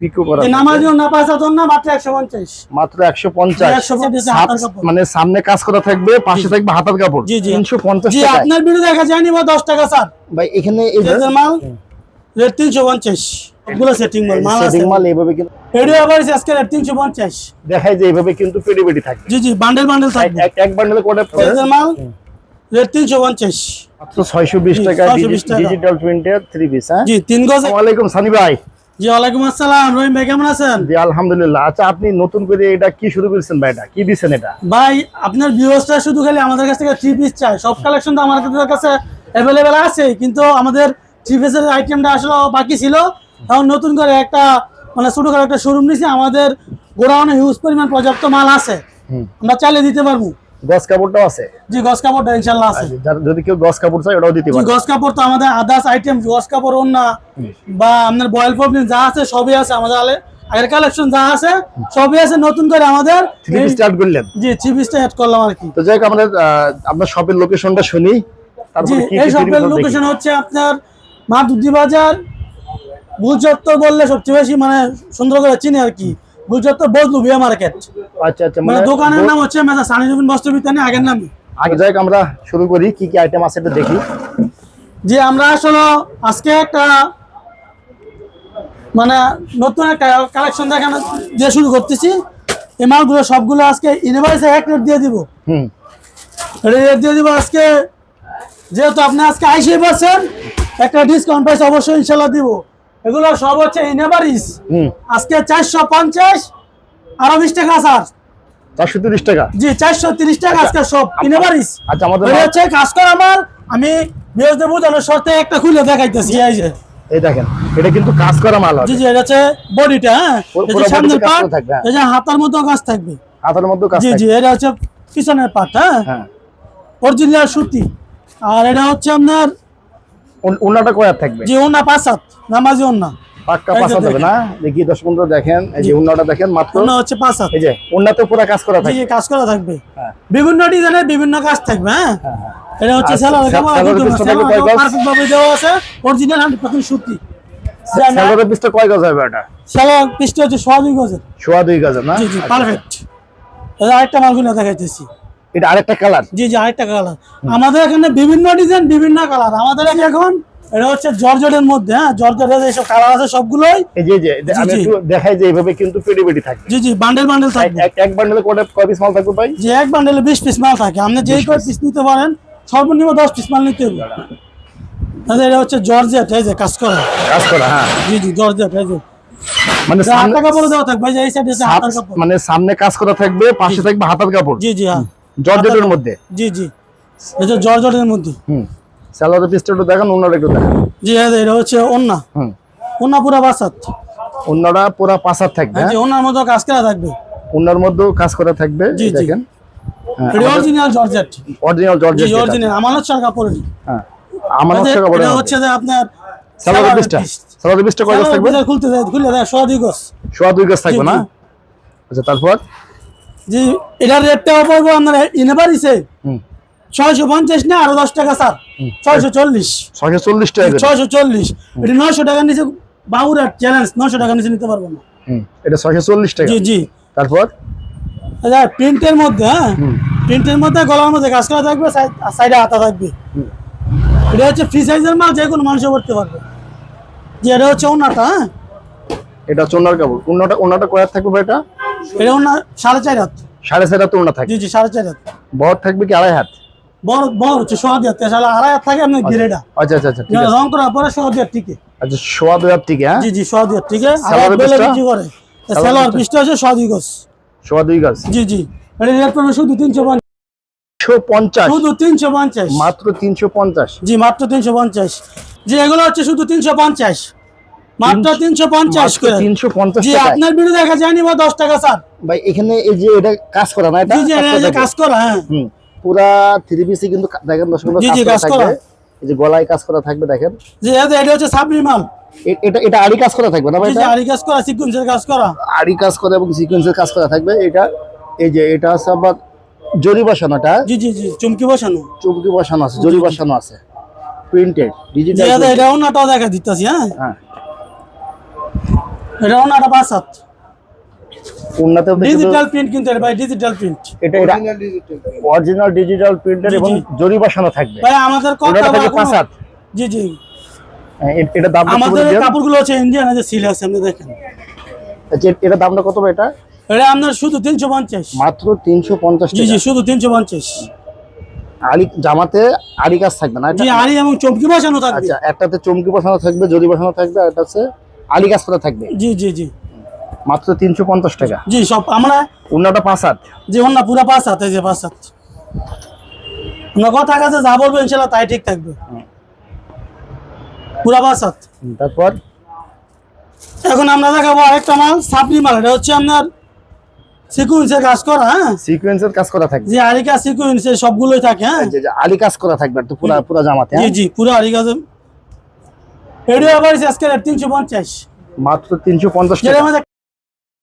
পিকো করা এই না পাঁচ হাজার না মাত্র একশো পঞ্চাশ। মাত্র একশো পঞ্চাশ। একশো পঞ্চাশ হাতার কাপড়। মানে সামনে কাজ করা থাকবে পাশে থাকবে হাতার কাপড়। জি, জি। তিনশো পঞ্চাশ জি টাকা আপনার ভিডিও দেখা যায়নি বা দশ টাকা স্যার ভাই এখানে এই যে মাল? রেট তিনশো পঞ্চাশ। এগুলো সেটিং মাল মাল আছে। মাল এইভাবে কিন্তু এডিও আবার আজকে রেট তিনশো পঞ্চাশ। যে এইভাবে কিন্তু পেটি পেটি থাকবে। জি জি বান্ডেল বান্ডেল থাকবে। এক- বান্ডেলে কোটা মাল? রেট মাত্র বিশ টাকা 620 টাকা। ডিজিটাল প্রিন্টের থ্রি পিস হ্যাঁ? জি তিন গজ আসসালামু আলাইকুম সানি ভাই। জি ওয়ালাইকুম আসসালাম। রহিম ভাই কেমন আছেন? জি আলহামদুলিল্লাহ। আচ্ছা আপনি নতুন করে এটা কি শুরু করেছেন ভাই এটা? কি এটা? ভাই আপনার ভিউয়ার্সরা শুধু খালি আমাদের কাছ থেকে থ্রি পিস চায় সব কালেকশন তো আমাদের কাছে অ্যাভেলেবেল আছে কিন্তু আমাদের থ্রি পিসের আইটেমটা আসলে বাকি ছিল। এখন নতুন করে একটা মানে ছোট করে একটা শোরুম নিয়েছি। আমাদের গোডাউনে হিউজ পরিমাণ পর্যাপ্ত মাল আছে। আমরা চালিয়ে দিতে পারব। গস কাপড়টাও আছে? জি গস কাপড়টা ইনশাল্লাহ আছে। যদি কেউ গস কাপড় চায় ওটাও দিতে জি গস কাপড় তো আমাদের আদার্স আইটেম গস কাপড় ওন্না বা আপনার বয়েল প্রবলেম যা আছে সবই আছে আমাদের আলে- আগের কালেকশন যা আছে সবই আছে নতুন করে আমাদের স্টার্ট করলেন। জি থ্রি পিসটা করলাম আর কি। তো যাই হোক আমাদের আপনার শপের লোকেশনটা শুনি। জি এই শপের লোকেশন হচ্ছে আপনার মা দুধি বাজার বুলচত্বর বললে সবচেয়ে বেশি মানে সুন্দর করে চিনি আর কি। বুলচত্বর বদলু বিয়া মার্কেট আচ্ছা আচ্ছা মানে মানে দোকানের নাম হচ্ছে মেজা সানি বস্ত্র বিতানি আগের নামই। আগে যাই আমরা শুরু করি কি কি আইটেম আছে এটা দেখি। যে আমরা আসলে আজকে একটা মানে নতুন একটা কালেকশন দিয়ে শুরু করতেছি। এই মালগুলো সবগুলো আজকে ইউনিভার্সে এক রেট দিয়ে দিব। হুম। রেট দিয়ে দিব আজকে। যেহেতু আপনি আজকে আইসি পাচ্ছেন একটা ডিসকাউন্ট প্রাইস অবশ্যই ইনশাল্লাহ দিব। এগুলো সব হচ্ছে ইনেভারিস আজকে চারশো পঞ্চাশ আরও বিশ টাকা স্যার। চারশো তিরিশ টাকা? জি চারশো তিরিশ টাকা আজকে সব ইনেভারিস আচ্ছা আমাদের হচ্ছে কাজ করা আমার আমি বিরোধী বোঝানোর সাথে একটা খুলে দেখাইতেছি এই যে। এই দেখেন এটা কিন্তু কাজ করা মাল জি জি এটা হচ্ছে বডিটা হ্যাঁ? সামনের পার্ট হ্যাঁ। হাতার মতো কাজ থাকবে। হাতের মধ্যে কাজ জি জি এটা হচ্ছে পিছনের পার্ট হ্যাঁ? হ্যাঁ। অরিজিনাল সুতি। আর এটা হচ্ছে আপনার উন্নাটা কয়ার থাকবে? যে ওনা পাঁচাত নামাজি ওনা পাক্কা এই যে পাশা না? দেখি দশ পনেরো দেখেন এই যে উন্নাটা দেখেন মাত্র হচ্ছে এই যে উন্নাতে পুরো কাজ করা থাকবে। কাজ করা থাকবে। হ্যাঁ। বিভিন্ন ডিজাইনের বিভিন্ন কাজ থাকবে হ্যাঁ? হ্যাঁ, হ্যাঁ। এটা হচ্ছে? পারফেক্ট ভাবে দেওয়া আছে। অরিজিনাল সুতি। পিসটা কয় গজ হবে এটা? পিসটা হচ্ছে সোয়া দুই সোয়া দুই না? জি জি পারফেক্ট এটা আরেকটা মালগুলো দেখাইতেছি। এটা আরেকটা কালার? জি জি আরেকটা কালার। আমাদের এখানে বিভিন্ন ডিজাইন বিভিন্ন কালার। আমাদের এখানে এখন এটা হচ্ছে জর্জেটের মধ্যে হ্যাঁ? জর্জেটের এইসব কালার আছে সবগুলোই যে জি, আমি একটু দেখাই যে এইভাবে কিন্তু পেটি পেটি থাকবে। জি জি বান্ডেল বান্ডেল থাকবে। এক- বান্ডেলে কয় পিস মাল থাকবে ভাই? যে এক বান্ডেলে বিশ পিস মাল থাকে। আপনি যেই কয় পিস নিতে পারেন সর্বনিম্ন দশ পিস মাল নিতে হবে। আচ্ছা, এটা হচ্ছে জর্জেট এই যে কাজ করা। কাজ করা হ্যাঁ। জি জি জর্জেট এই যে। মানে সামনে কাপড় দেওয়া থাকবে এই সাইডে হাতার কাপড়। মানে সামনে কাজ করা থাকবে পাশে থাকবে হাতার কাপড়। জি জি হ্যাঁ। জর্জেটের মধ্যে। জি জি। এটা জর্জেটের মধ্যে। হুম। স্যালোরের পিসটা একটু দেখান উন্নাটা একটু দেখান। জি এই যে এটা হচ্ছে ওন্না। হুম। ওন্না পুরা বাসাত। উন্নাটা পুরা পাঁচার থাকবে এই হ্যাঁ? যে ওনার মতো কাজ করা থাকবে। উন্নার মধ্যেও কাজ করা থাকবে জি, দেখেন। অরিজিনাল জর্জেট অরিজিনাল জি জর্জেট। অরিজিনাল আমানত শাল কাপড় হ্যাঁ হচ্ছে এটা কাপড় হচ্ছে যে আপনার স্যালোরের পিসটা স্যালোরের পিসটা কয় গজ থাকবে? খুলতে যায় খুলে দেয় সোয়া দুই গজ। সোয়া দুই গজ থাকবে না? আচ্ছা তারপর? জি এটার রেটটা পড়ব আপনার ইনেভারিসে হুম। ছয়শো পঞ্চাশ না আরও দশ টাকা স্যার। ছয়শো চল্লিশ। ছয়শো চল্লিশ টাকা। ছয়শো চল্লিশ। এটা নয়শো টাকার নিচে বাবুরাট চ্যালেঞ্জ নয়শো টাকার নিচে নিতে পারব না। এটা ছয়শো চল্লিশ টাকা। জি জি। তারপর? প্রিন্টের মধ্যে হ্যাঁ? প্রিন্টের মধ্যে গলার মধ্যে কাজ করা থাকবে সাইডে হাতা থাকবে। এটা হচ্ছে ফ্রি সাইজের মাল যে কোনো মানুষও করতে পারবে। যে এটা হচ্ছে ওনাটা হ্যাঁ? এটা হচ্ছে ওনার কাপড়। উন্নাটা উন্নাটা কয়ার থাকবে ভাই এটা? এটা ওনার সাড়ে চার হাত। সাড়ে চার হাত উন্না থাকবে জি জি সাড়ে চার হাত। বহর থাকবে কি আড়াই হাত? বড় বড় হচ্ছে সোয়া দিয়ে তাহলে আড়াই হাত থাকে আপনার আচ্ছা আচ্ছা আচ্ছা রং করার পরে সোয়া দিয়ে টিকে। আচ্ছা সোয়া হ্যাঁ? জি জি সোয়া দিয়ে টিকে। আর বেলে বিক্রি করে। সালোয়ারের পিসটা? পিসটা সোয়া দুই গজ। সোয়া দুই গজ? জি জি। এটা রেট পড়বে শুধু তিনশো পঞ্চাশ। শুধু তিনশো পঞ্চাশ। মাত্র তিনশো পঞ্চাশ? জি মাত্র তিনশো পঞ্চাশ। জি এগুলো হচ্ছে শুধু তিনশো পঞ্চাশ। মাত্র তিনশো পঞ্চাশ করে। তিনশো পঞ্চাশ জি আপনার ভিডিও দেখা যায়নি বা দশ টাকা স্যার ভাই এখানে এই যে এটা কাজ করা না এটা? কাজ করা যে কাজ করা হ্যাঁ। পুরা থ্রি পিসে কিন্তু দেখেন। থাকবে। এই যে গলায় কাজ করা থাকবে দেখেন। জি এটা হচ্ছে সাবরি মাল এটা এটা আড়ি কাজ করা থাকবে না ভাই জি জি কাজ করা সিকুয়েন্সের কাজ করা। আড়ি কাজ করা এবং সিকোয়েন্সের কাজ করা থাকবে। এটা এই যে এটা আছে আবার জরি বসানোটা। জি জি জি চুমকি বসানো। চুমকি বসানো আছে জরি বসানো আছে। প্রিন্টেড ডিজিটাল এটা এটা দেখা দিতেছি হ্যাঁ। হ্যাঁ। এটা ওনাটা হাত। উন্নতে ডিজিটাল প্রিন্ট কিন্তু ভাই ডিজিটাল প্রিন্ট এটা অরিজিনাল ডিজিটাল প্রিন্টার এবং জরি বসানো থাকবে। ভাই আমাদের কথা ওনাটা বা থাকে পাঁচ কোনো- হাত জি জি। এটা দাম আমাদের কাপড়গুলো হচ্ছে ইন্ডিয়ান আছে সিল আছে আপনি দেখেন। এটা দামটা কত ভাই এটা? এটা আপনার শুধু তিনশো পঞ্চাশ। মাত্র জি জি শুধু তিনশো পঞ্চাশ। আড়ি জামাতে আড়ি কাজ থাকবে না? এটা? জি আড়ি এবং চমকি বসানো থাকবে। আচ্ছা একটাতে চমকি বসানো থাকবে জরি বসানো থাকবে আর আড়ি কাজ করা থাকবে। জি জি জি। মাত্র তিনশো পঞ্চাশ টাকা। জি সব আমরা অন্যটা পাঁচ হাত। অন্য পুরো পাঁচ হাত এই যে পাঁচ হাত। কথা কাছে যা বলব ইনশাল্লাহ তাই ঠিক থাকবে। পুরা পাঁচ হাত। তারপর? এখন আমরা দেখাবো আরেকটা মাল সাপলি মাল এটা হচ্ছে আপনার সিকুয়েন্সের কাজ করা হ্যাঁ? সিকোয়েন্সের কাজ করা থাকবে। যে আরিকা সিকুয়েন্সের সবগুলোই থাকে হ্যাঁ? আড়ি কাজ করা থাকবে তো পুরা পুরা জামাতে জি হ্যাঁ? জি পুরো আরিকা এডিও আবার আজকে তিনশো পঞ্চাশ। মাত্র তিনশো পঞ্চাশ যেটা টাকা।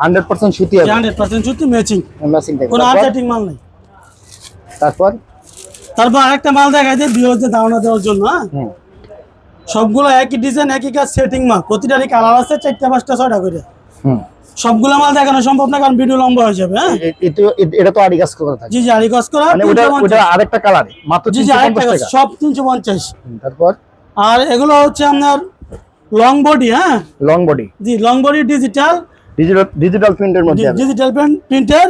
100% সুতি 100% সুতি ম্যাচিং ম্যাচিং কোনো মাল নাই। তারপর? তারপর আরেকটা মাল দেখা যায় দেওয়ার জন্য হ্যাঁ? সবগুলো একই ডিজাইন একই কাজ সেটিং মাল। প্রতিটারই কালার আছে চারটা পাঁচটা ছয়টা করে। সবগুলো মাল দেখানো সম্ভব না কারণ ভিডিও লম্বা হয়ে যাবে হ্যাঁ? এটা তো আড়ি কাজ করা থাকে। জি জি আড়ি কাজ করা মানে ওটা ওটা আরেকটা কালার মাত্র জি আরেকটা সব 350 তারপর? আর এগুলো হচ্ছে আপনার লং বডি হ্যাঁ? লং বডি জি long body digital digital digital প্রিন্টের মধ্যে। ডিজিটাল প্রিন্টার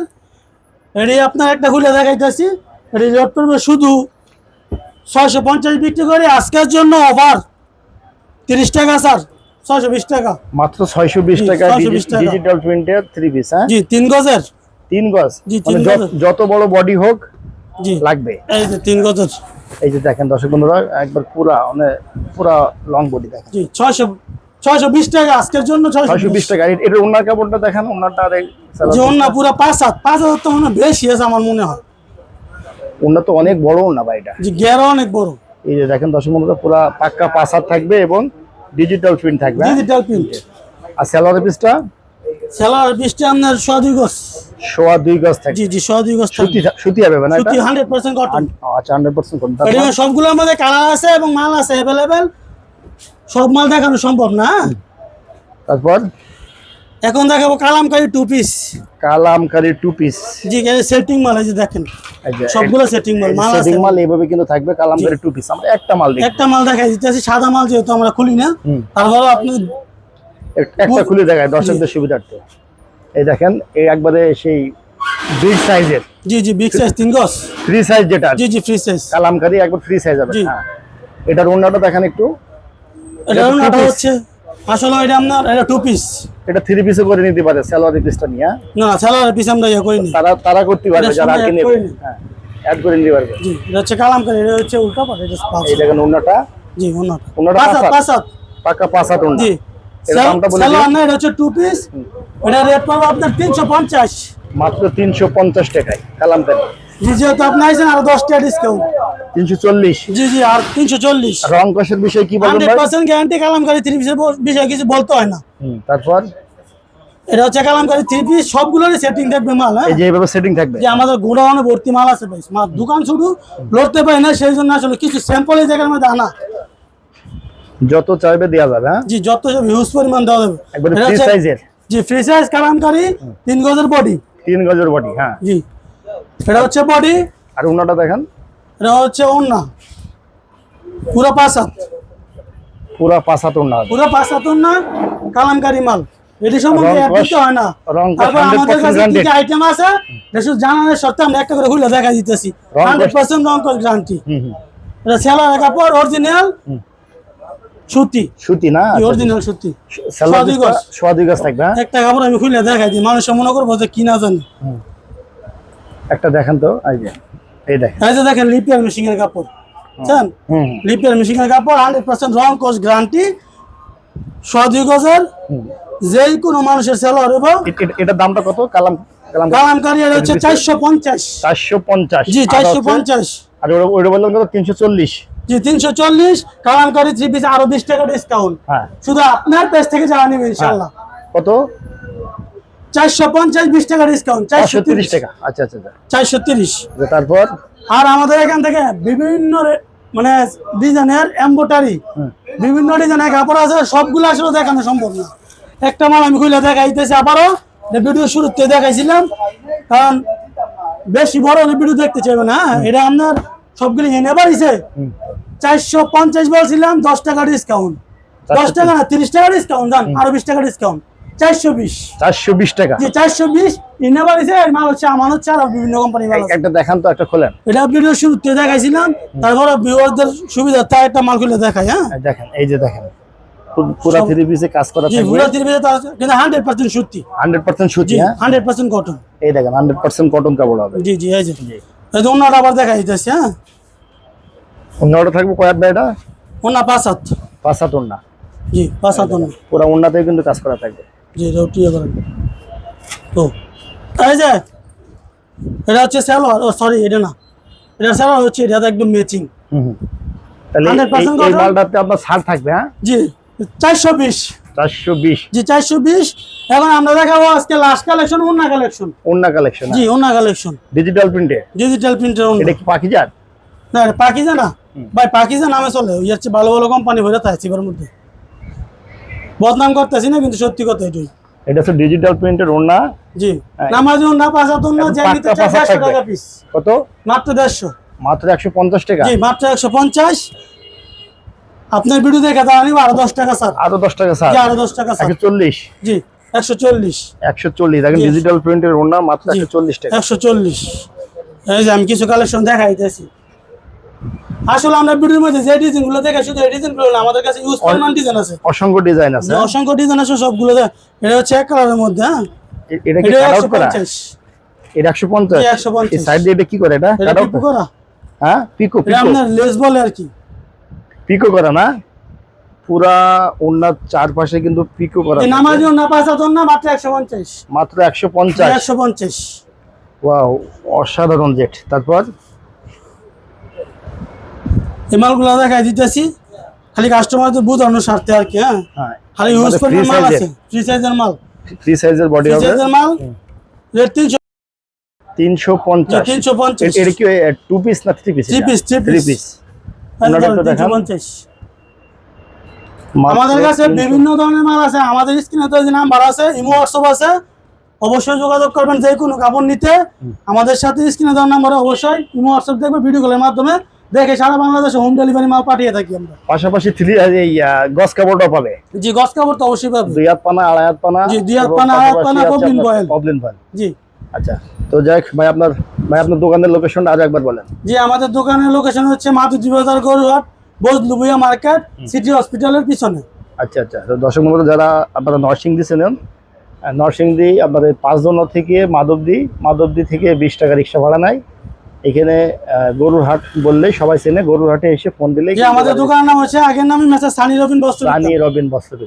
এটি আপনার একটা খুলে দেখাইতেছি। এটি পড়বে শুধু ছয়শো পঞ্চাশ বিক্রি করে আজকের জন্য অফার তিরিশ টাকা স্যার ছয়শো বিশ টাকা। মাত্র ছয়শো বিশ টাকা 620 টাকা। ডিজিটাল প্রিন্টের থ্রি পিস হ্যাঁ? জি তিন গজের। তিন গজ। জি, মানে গজ। যত বড় বডি হোক জি। লাগবে। এই যে তিন গজের। এই যে দেখেন দর্শক বন্ধুরা একবার পুরা মানে পুরা লং বডি দেখেন। জি ছয়শো ছয়শো বিশ টাকা আজকের জন্য টাকা। এ- ওনার কাপড়টা দেখেন ওনারটা আর এই পুরো পাঁচ হাত পাঁচ হাজার তো মনে বেশি আছে আমার মনে হয়। ওনার তো অনেক বড় ওনা বা এটা। জি গেরও অনেক বড়। এই যে দেখেন দর্শক বন্ধুরা পুরা পাক্কা পাঁচ হাত থাকবে এবং ডিজিটাল প্রিন্ট থাকবে হ্যাঁ? ডিজিটাল প্রিন্ট আর পিসটা? সেলার আপনার সোয়া দুই গজ। সোয়া দুই গজ থাকবে। জি জি সোয়া দুই গজ সুতি সুতি হবে না সুতি কটন আচ্ছা সবগুলোর মধ্যে কালার আছে এবং মাল আছে সব মাল দেখানো সম্ভব না? তারপর? এখন দেখাবো Kalamkari two piece Kalamkari two piece জি সেটিং মাল এই যে দেখেন সবগুলো সেটিং মাল মাল আছে। সেটিং মাল এইভাবে কিন্তু থাকবে কালামকারি টু পিস আমরা একটা মাল দেখি। একটা মাল দেখাই দিতেছি সাদা মাল যেহেতু আমরা খুলি না। তারপরে আপনি একটা খুলে দেখায় দর্শকদের সুবিধার্থে। এই দেখেন এই একবারে সেই বিগ সাইজের জি জি বিগ সাইজ তিন গজ ফ্রি সাইজ যেটা জি জি ফ্রি সাইজ কালামকারি একবার ফ্রি সাইজ হবে। হ্যাঁ। এটার অন্যটা দেখেন একটু। এটা two হচ্ছে আসলে এটা আপনার এটা টু পিস এটা থ্রি পিসও করে নিতে পারে স্যালোয়ারি পিসটা নিয়ে হ্যাঁ? না না পিস আমরা ইয়ে করিনি। তারা তারা করতে পারবে যারা আর সঙ্গে কি add নেবে করে নিই। হ্যাঁ অ্যাড করে নিতে পারবে। জি এটা হচ্ছে কালামকারি এটা হচ্ছে উল্টা পাট এটা পাঁচ এই দেখেন অন্যটা জি ওনাটা ওনাটা পাঁচ পাঁচ হাত। হাত। পাঁচ হাত। পাকা পাঁচ হাত অন্য জি। এর দামটা বলে সেলার দিন। না এটা হচ্ছে টু পিস এটা রেট পাবো আপনার তিনশো পঞ্চাশ। মাত্র তিনশো পঞ্চাশ টাকায় কালামকারি জি যেহেতু আপনি আইসেন আরও দশ টাকা ডিসকাউন্ট তিনশো চল্লিশ। জি জি আর তিনশো চল্লিশ। রং কষের বিষয়ে কি বলবেন hundred percent guarantee Kalamkari three পিসের বিষয়ে কিছু বলতে হয় না। তারপর? এটা হচ্ছে কালামকারি থ্রি পিস সবগুলোরই সেটিং থাকবে মাল হ্যাঁ? এই সেটিং থাকবে? যে আমাদের গোডাউনে ভর্তি মাল আছে ভাই। মাল দোকান শুধু লড়তে পারি না সেই জন্য আসলে কিছু স্যাম্পল এই জায়গার মধ্যে আনা। যত চাইবে দেওয়া যাবে হ্যাঁ? জি যত হিউজ পরিমাণ দেওয়া যাবে। একবারে ফ্রি সাইজের জি ফ্রি সাইজ কালামকারি তিন গজের বডি তিন গজের বডি হ্যাঁ। জি। এটা হচ্ছে বডি। আর দেখেন। এটা হচ্ছে পুরো পাঁচ হাত। পুরা পাঁচ হাত অন্য পুরো পাঁচ হাত ওন্না কালামকারি মাল। এটি সম্বন্ধে রং add দিতে কষ- হয় না। তারপর আমাদের কাছে কি আইটেম আছে? এটা জানানোর সত্ত্বে আমরা একটা করে খুলে দেখা দিতেছি। রং কষ- হান্ড্রেড পার্সেন্ট গ্যারান্টি হুম হুম। এটা সেলার কাপড় অরিজিনাল সুতি। সুতি না? অরিজিনাল সুতি? সোয়া দুই গজ। সোয়া দুই গজ থাকবে একটা কাপড় আমি খুলে দেখাই দিই। মানুষ মনে করব যে কি না জানি। একটা দেখেন তো এই যে এই দেখেন। এই যে দেখেন লিপিয়ার মেশিং এর কাপড় বুঝছেন? লিপিয়ার মেশিং এর কাপড় হান্ড্রেড পার্সেন্ট রং কোর্স গ্যারান্টি দুই গজের যেই কোনো মানুষের সেলার এবং এ- এ- দামটা কত? কালাম কালামকারি এটা হচ্ছে চারশো পঞ্চাশ। চারশো পঞ্চাশ। জি চারশো পঞ্চাশ। আর ওটা ওইটা বললাম কত? তিনশো চল্লিশ। জি তিনশো চল্লিশ। কালামকারি থ্রি পিস আরও বিশ টাকা ডিসকাউন্ট হ্যাঁ। শুধু আপনার পেজ থেকে যারা নেবে ইনশাল্লাহ কত? চারশো পঞ্চাশ বিশ টাকা ডিসকাউন্ট চারশো তিরিশ। টাকা। আচ্ছা আচ্ছা আচ্ছা। চারশো তিরিশ। তারপর? আর আমাদের এখান থেকে বিভিন্ন মানে ডিজাইনের এম্বোটারি বিভিন্ন ডিজাইনের কাপড় আছে সবগুলো আসলে দেখানো সম্ভব না। একটা মাল আমি খুলে দেখাইতেছি আবারও ভিডিও শুরুতে দেখাইছিলাম কারণ বেশি বড় ভিডিও দেখতে চাইবে না হ্যাঁ? এটা আপনার সবগুলি এনে বাড়িছে চারশো পঞ্চাশ বলছিলাম দশ টাকা ডিসকাউন্ট দশ টাকা না তিরিশ। টাকা ডিসকাউন্ট জান আরও বিশ টাকা ডিসকাউন্ট চারশো বিশ। চারশো বিশ টাকা। যে চারশো বিশ এনে এর মাল হচ্ছে আমার হচ্ছে আর বিভিন্ন কোম্পানি মাল আছে। একটা দেখান তো একটা খোলেন। এটা ভিডিও শুরুতে দেখাইছিলাম তারপর ভিউয়ারদের সুবিধা তাই একটা মাল খুলে দেখাই হ্যাঁ? দেখেন এই যে দেখেন পুরা থ্রি পিসে কাজ করা থাকবে। পুরো কিন্তু সুতি। হ্যাঁ? কটন এই দেখেন হান্ড্রেড পার্সেন্ট কটন কাপড় হবে। জি জি এই যে। এই যে আবার দেখা দিতেছে হ্যাঁ? অন্যটা থাকবে কয়াত এটা? অন্য পাঁচ হাত। পাঁচ হাত জি পাঁচ হাত পুরা ওন্নাতেও কিন্তু কাজ করা থাকবে। জি এটা একটু ইয়ে করেন। তো যে এটা হচ্ছে স্যালোয়ার ও সরি এটা না। এটা স্যালোয়ার হচ্ছে এটা একদম ম্যাচিং হুম হুম। তাহলে এই- 100% এই cotton? মালটাতে আপনার ছাড় থাকবে হ্যাঁ? জি চারশো বিশ। চারশো বিশ। জি চারশো বিশ। এখন আমরা দেখাবো আজকে লাস্ট কালেকশন অন্য কালেকশন ওন্না কালেকশন জি অন্য কালেকশন ডিজিটাল প্রিন্টে ডিজিটাল প্রিন্টের অন্য এটা কি না ভাই নামে চলে। ওই হচ্ছে ভালো ভালো কোম্পানি হয়ে থাকে চিবার মধ্যে। বদনাম করতেছি না কিন্তু সত্যি কথা এটাই। এটা হচ্ছে ডিজিটাল প্রিন্টের ওন্না জি। নামাজ না পাঁচাত না এখন যে নিতে পাক্কা চাই পাঁচা দেড়শো থাকবে। টাকা। পিস কত? মাত্র দেড়শো। মাত্র একশো পঞ্চাশ টাকা? জি মাত্র একশো পঞ্চাশ। আপনার ভিডিও দেখে তারা নিব আরও দশ টাকা স্যার। আরও দশ টাকা স্যার? জি আরও দশ টাকা স্যার। একশো চল্লিশ? জি একশো চল্লিশ। একশো চল্লিশ। দেখেন ডিজিটাল প্রিন্টের ওন্না মাত্র জি। একশো চল্লিশ টাকা। একশো চল্লিশ। এই যে আমি কিছু কালেকশন দেখাইতেছি। আসলে আমরা ভিডিওর মধ্যে যে ডিজাইনগুলো দেখে শুধু এই ডিজাইনগুলো না আমাদের কাছে ইউজ পরিমাণ ডিজাইন আছে। অসংখ্য ডিজাইন আছে। অসংখ্য ডিজাইন আছে সবগুলো দেখ। এটা হচ্ছে এক কালারের মধ্যে হ্যাঁ? এটা কি কাট আউট করা? এটা একশো পঞ্চাশ? জি, 150 এই সাইড দিয়ে এটা কি করে? এটা কাট আউট করা? হ্যাঁ? পিকো পিকো এটা আপনার লেস বলে আর কি। পিকো করা না? পুরা ওনার চারপাশে কিন্তু পিকো করা এই। নামাজ না পাঁচাতন না মাত্র একশো পঞ্চাশ। মাত্র একশো পঞ্চাশ। একশো পঞ্চাশ। ওয়াও অসাধারণ জেট তারপর? এই মালগুলো দেখাই দিতেছি। খালি কাস্টমারদের বোঝানোর স্বার্থে আর কি হ্যাঁ? হ্যাঁ। খালি ইউজ আমাদের করে মাল আছে ফ্রি সাইজের মাল। ফ্রি সাইজের বডি হবে? সাইজের মাল রেট তিনশো তিনশো পঞ্চাশ। তিনশো পঞ্চাশ। কি টু পিস না থ্রি পিস থ্রি পিস একটু দেখান। পঞ্চাশ। আমাদের কাছে বিভিন্ন ধরনের মাল আছে। আমাদের স্ক্রিনে তো যে নাম্বার আছে ইমো হোয়াটসঅ্যাপ আছে। অবশ্যই যোগাযোগ করবেন যে কোনো কাপড় নিতে। আমাদের সাথে স্ক্রিনে দেওয়ার নাম্বারে অবশ্যই ইমো হোয়াটসঅ্যাপ দেখবে ভিডিও কলের মাধ্যমে। দেখে সারা বাংলাদেশে হোম ডেলিভারি মাল পাঠিয়ে থাকি আমরা। পাশাপাশি থ্রি এই গস কাপড়টাও পাবে। জি গস কাপড় তো অবশ্যই পাবে। দুই হাত পানা আড়াই হাত পানা জি, দুই হাত পানা, আড়াই হাত পানা, পবলিন বয়েল। পবলিন বয়েল। জি। আচ্ছা তো যাই ভাই আপনার ভাই আপনার দোকানের লোকেশনটা আজ একবার বলেন। জি আমাদের দোকানের লোকেশন হচ্ছে মাধুজি বাজার গরুহাট বজলুবুয়া মার্কেট সিটি হসপিটালের পিছনে। আচ্ছা আচ্ছা তো দর্শক বন্ধু যারা আপনারা নরসিংদী আহ, নরসিংদী আপনাদের পাঁচজন থেকে মাধবদী মাধবদী থেকে বিশ টাকা রিক্সা ভাড়া নেয়। এখানে আহ, গরুর হাট বললেই সবাই চেনে গরুর হাটে এসে ফোন দিলে আমাদের দোকানের নাম হচ্ছে আগের নামে মেসেজ সানি রবিন বস্ত্র রবিন বস্ত্র